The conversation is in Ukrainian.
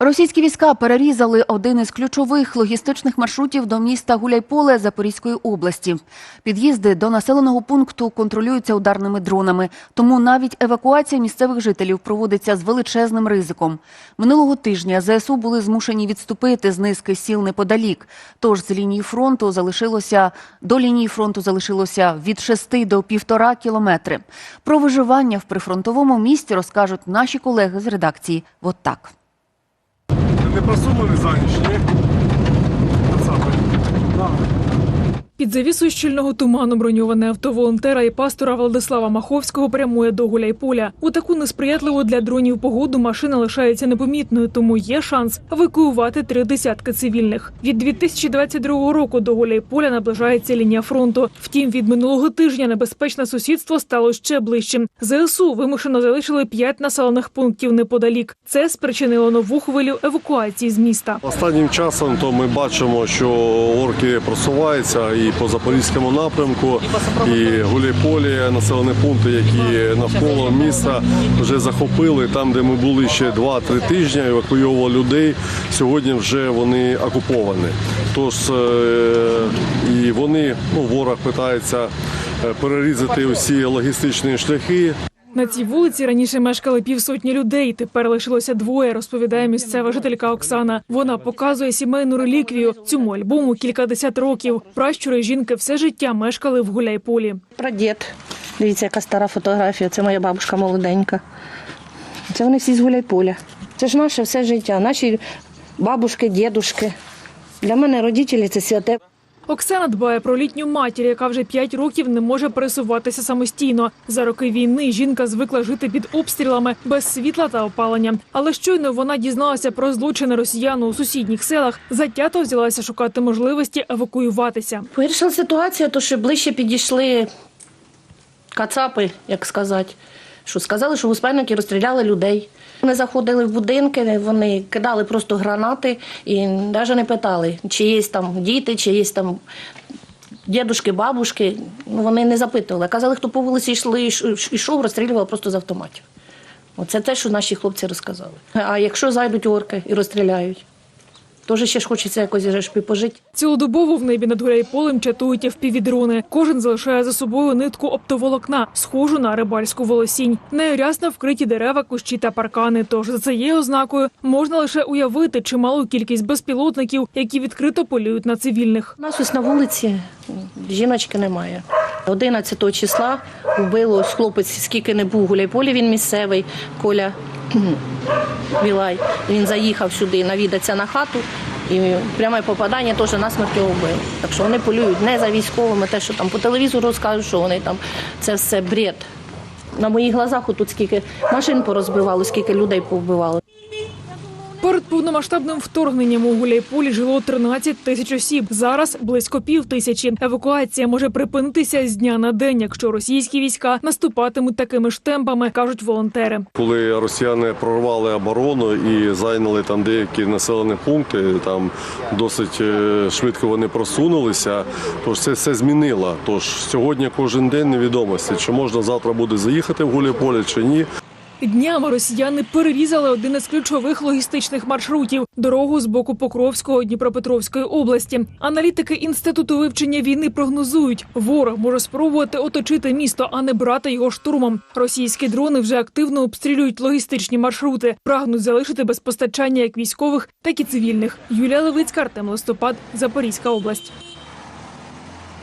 Російські війська перерізали один із ключових логістичних маршрутів до міста Гуляйполе Запорізької області. Під'їзди до населеного пункту контролюються ударними дронами, тому навіть евакуація місцевих жителів проводиться з величезним ризиком. Минулого тижня ЗСУ були змушені відступити з низки сіл неподалік. Тож з лінії фронту залишилося до лінії фронту залишилося від 6 до півтора кілометри. Про виживання в прифронтовому місті розкажуть наші колеги з редакції. Вот так. Не просунули за ніч, ні? Кацапи. Під завісою щільного туману броньоване авто волонтера і пастора Владислава Маховського прямує до Гуляйполя. У таку несприятливу для дронів погоду машина лишається непомітною, тому є шанс евакуювати три десятки цивільних. Від 2022 року до Гуляйполя наближається лінія фронту. Втім, від минулого тижня небезпечне сусідство стало ще ближчим. ЗСУ вимушено залишили п'ять населених пунктів неподалік. Це спричинило нову хвилю евакуації з міста. Останнім часом то ми бачимо, що орки просуваються і по запорізькому напрямку, і Гуляйполі, населені пункти, які навколо міста вже захопили. Там, де ми були ще 2-3 тижні, евакуйовували людей. Сьогодні вже вони окуповані. Тож е, і вони, ну ворог питається е, перерізати усі логістичні шляхи. На цій вулиці раніше мешкали півсотні людей. Тепер лишилося двоє, розповідає місцева жителька Оксана. Вона показує сімейну реліквію. Цьому альбому кількадесят років. Пращури жінки все життя мешкали в Гуляйполі. Прадід. Дивіться, яка стара фотографія. Це моя бабушка молоденька. Це вони всі з Гуляйполя. Це ж наше все життя, наші бабушки, дідушки. Для мене родителі це святе. Оксана дбає про літню матір, яка вже п'ять років не може пересуватися самостійно. За роки війни жінка звикла жити під обстрілами без світла та опалення. Але щойно вона дізналася про злочини росіян у сусідніх селах. Затято взялася шукати можливості евакуюватися. Вирішила ситуація, то що ближче підійшли кацапи, як сказати. Що сказали, що успенники розстріляли людей. Вони заходили в будинки, вони кидали просто гранати і навіть не питали, чи є там діти, чи є там дідушки, бабушки. Ну, вони не запитували. Казали, хто по вулиці йшли, йшов, розстрілював просто з автоматів. Оце те, що наші хлопці розказали. А якщо зайдуть орки і розстріляють, теж ще ж хочеться якось же ж пожити. Цілодобово в небі над Гуляйполем чатують впівдрони. Кожен залишає за собою нитку оптоволокна, схожу на рибальську волосінь. Нею рясно вкриті дерева, кущі та паркани. Тож за цією ознакою можна лише уявити чималу кількість безпілотників, які відкрито полюють на цивільних. У нас ось на вулиці жіночки немає. 11 числа вбило хлопець, скільки не був Гуляйполі, він місцевий, Коля Вілай. Він заїхав сюди навідатися на хату. І пряме попадання теж насмерть його вбили. Так що вони полюють не за військовими, те, що там по телевізору розкажуть, що вони там це все бред. На моїх глазах тут скільки машин порозбивало, скільки людей повбивали. Перед повномасштабним вторгненням у Гуляйполі жило 13 тисяч осіб. Зараз близько пів тисячі. Евакуація може припинитися з дня на день, якщо російські війська наступатимуть такими ж темпами, кажуть волонтери. Коли росіяни прорвали оборону і зайняли там деякі населені пункти, там досить е, швидко вони просунулися. Тож це все змінило. Тож сьогодні кожен день невідомості, чи можна завтра буде заїхати в Гуляйполе, чи ні. Днями росіяни перерізали один із ключових логістичних маршрутів дорогу з боку Покровського Дніпропетровської області. Аналітики інституту вивчення війни прогнозують, ворог може спробувати оточити місто, а не брати його штурмом. Російські дрони вже активно обстрілюють логістичні маршрути, прагнуть залишити без постачання як військових, так і цивільних. Юлія Левицька, Артем Листопад, Запорізька область.